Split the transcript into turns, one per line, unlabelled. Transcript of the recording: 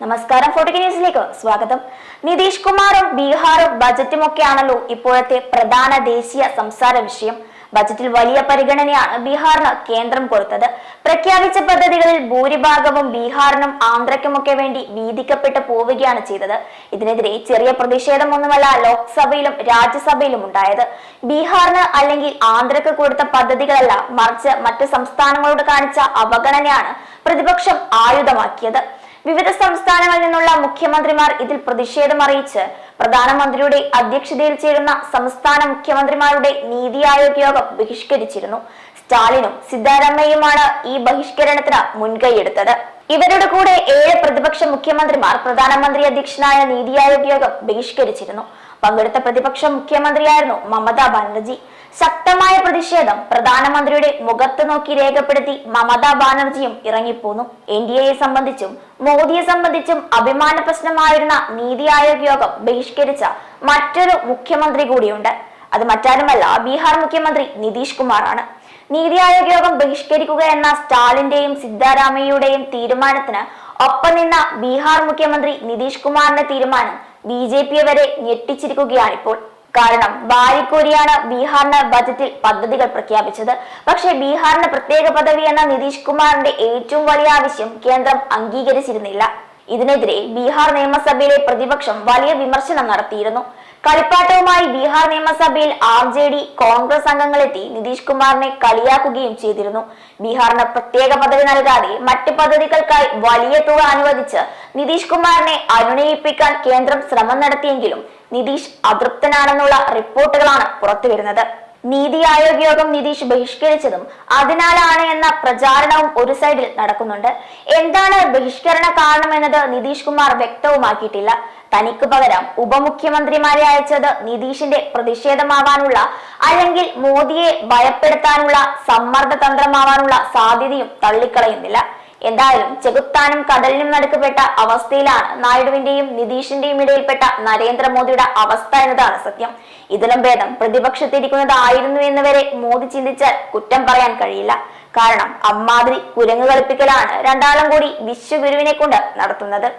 നമസ്കാരം ഫോർട്ടിക് ന്യൂസിലേക്ക് സ്വാഗതം. നിതീഷ് കുമാറും ബീഹാറും ബജറ്റും ഒക്കെയാണല്ലോ ഇപ്പോഴത്തെ പ്രധാന ദേശീയ സംസാര വിഷയം. ബജറ്റിൽ വലിയ പരിഗണനയാണ് ബീഹാറിന് കേന്ദ്രം കൊടുത്തത്. പ്രഖ്യാപിച്ച പദ്ധതികളിൽ ഭൂരിഭാഗവും ബീഹാറിനും ആന്ധ്രയ്ക്കുമൊക്കെ വേണ്ടി വീതിക്കപ്പെട്ട് പോവുകയാണ് ചെയ്തത്. ഇതിനെതിരെ ചെറിയ പ്രതിഷേധമൊന്നുമല്ല ലോക്സഭയിലും രാജ്യസഭയിലും ഉണ്ടായത്. ബീഹാറിന് അല്ലെങ്കിൽ ആന്ധ്രക്ക് കൊടുത്ത പദ്ധതികളല്ല മറിച്ച് മറ്റു സംസ്ഥാനങ്ങളോട് കാണിച്ച അവഗണനയാണ് പ്രതിപക്ഷം ആയുധമാക്കിയത്. വിവിധ സംസ്ഥാനങ്ങളിൽ നിന്നുള്ള മുഖ്യമന്ത്രിമാർ ഇതിൽ പ്രതിഷേധം അറിയിച്ച് പ്രധാനമന്ത്രിയുടെ അധ്യക്ഷതയിൽ ചേരുന്ന സംസ്ഥാന മുഖ്യമന്ത്രിമാരുടെ നീതി ആയോഗ് യോഗം ബഹിഷ്കരിച്ചിരുന്നു. സ്റ്റാലിനും സിദ്ധാരാമയ്യുമാണ് ഈ ബഹിഷ്കരണത്തിന് മുൻകൈയെടുത്തത്. ഇവരുടെ കൂടെ ഏഴ് പ്രതിപക്ഷ മുഖ്യമന്ത്രിമാർ പ്രധാനമന്ത്രി അധ്യക്ഷനായ നീതി ആയോഗ് യോഗം ബഹിഷ്കരിച്ചിരുന്നു. പങ്കെടുത്ത പ്രതിപക്ഷ മുഖ്യമന്ത്രിയായിരുന്നു മമതാ ബാനർജി. ശക്തമായ പ്രതിഷേധം പ്രധാനമന്ത്രിയുടെ മുഖത്ത് നോക്കി രേഖപ്പെടുത്തി മമതാ ബാനർജിയും ഇറങ്ങിപ്പോന്നു. എൻ ഡി എയെ സംബന്ധിച്ചും മോദിയെ സംബന്ധിച്ചും അഭിമാന പ്രശ്നമായിരുന്ന നീതി ആയോഗ് യോഗം ബഹിഷ്കരിച്ച മറ്റൊരു മുഖ്യമന്ത്രി കൂടിയുണ്ട്. അത് മറ്റാരുമല്ല ബീഹാർ മുഖ്യമന്ത്രി നിതീഷ് കുമാറാണ്. നീതി ആയോഗ് യോഗം ബഹിഷ്കരിക്കുക എന്ന സ്റ്റാലിന്റെയും സിദ്ധാരാമയ്യയുടെയും തീരുമാനത്തിന് ഒപ്പം നിന്ന ബീഹാർ മുഖ്യമന്ത്രി നിതീഷ് കുമാറിന്റെ തീരുമാനം ബി ജെ പിയെ വരെ ഞെട്ടിച്ചിരിക്കുകയാണിപ്പോൾ. കാരണം വാരിക്കോരിയാണ് ബീഹാറിന് ബജറ്റിൽ പദ്ധതികൾ പ്രഖ്യാപിച്ചത്. പക്ഷേ ബീഹാറിന് പ്രത്യേക പദവി എന്ന നിതീഷ് കുമാറിന്റെ ഏറ്റവും വലിയ ആവശ്യം കേന്ദ്രം അംഗീകരിച്ചിരുന്നില്ല. ഇതിനെതിരെ ബീഹാർ നിയമസഭയിലെ പ്രതിപക്ഷം വലിയ വിമർശനം നടത്തിയിരുന്നു. കളിപ്പാട്ടവുമായി ബീഹാർ നിയമസഭയിൽ ആർ ജെ ഡി കോൺഗ്രസ് അംഗങ്ങളെത്തി നിതീഷ് കുമാറിനെ കളിയാക്കുകയും ചെയ്തിരുന്നു. ബീഹാറിന് പ്രത്യേക പദവി നൽകാതെ മറ്റ് പദ്ധതികൾക്കായി വലിയ തുക അനുവദിച്ച് നിതീഷ് കുമാറിനെ അനുനയിപ്പിക്കാൻ കേന്ദ്രം ശ്രമം നടത്തിയെങ്കിലും നിതീഷ് അതൃപ്തനാണെന്നുള്ള റിപ്പോർട്ടുകളാണ് പുറത്തുവരുന്നത്. നീതി ആയോഗ് യോഗം നിതീഷ് ബഹിഷ്കരിച്ചതും അതിനാലാണ് എന്ന പ്രചാരണവും ഒരു സൈഡിൽ നടക്കുന്നുണ്ട്. എന്താണ് ബഹിഷ്കരണ കാരണമെന്നത് നിതീഷ് കുമാർ വ്യക്തവുമാക്കിയിട്ടില്ല. തനിക്ക് പകരം ഉപമുഖ്യമന്ത്രിമാരെ അയച്ചത് നിതീഷിന്റെ പ്രതിഷേധമാവാനുള്ള അല്ലെങ്കിൽ മോദിയെ ഭയപ്പെടുത്താനുള്ള സമ്മർദ്ദ തന്ത്രമാവാനുള്ള സാധ്യതയും തള്ളിക്കളയുന്നില്ല. എന്തായാലും ചെകുത്താനും കടലിനും നടുക്കപ്പെട്ട അവസ്ഥയിലാണ് നായിഡുവിന്റെയും നിതീഷിന്റെയും ഇടയിൽപ്പെട്ട നരേന്ദ്രമോദിയുടെ അവസ്ഥ എന്നതാണ് സത്യം. ഇതിലും ഭേദം പ്രതിപക്ഷത്തിരിക്കുന്നതായിരുന്നു എന്ന് വരെ മോദി ചിന്തിച്ചാൽ കുറ്റം പറയാൻ കഴിയില്ല. കാരണം അമ്മാതിരി കുരങ്ങ് കളിപ്പിക്കലാണ് രണ്ടാളും കൂടി വിശ്വഗുരുവിനെ കൊണ്ട് നടത്തുന്നത്.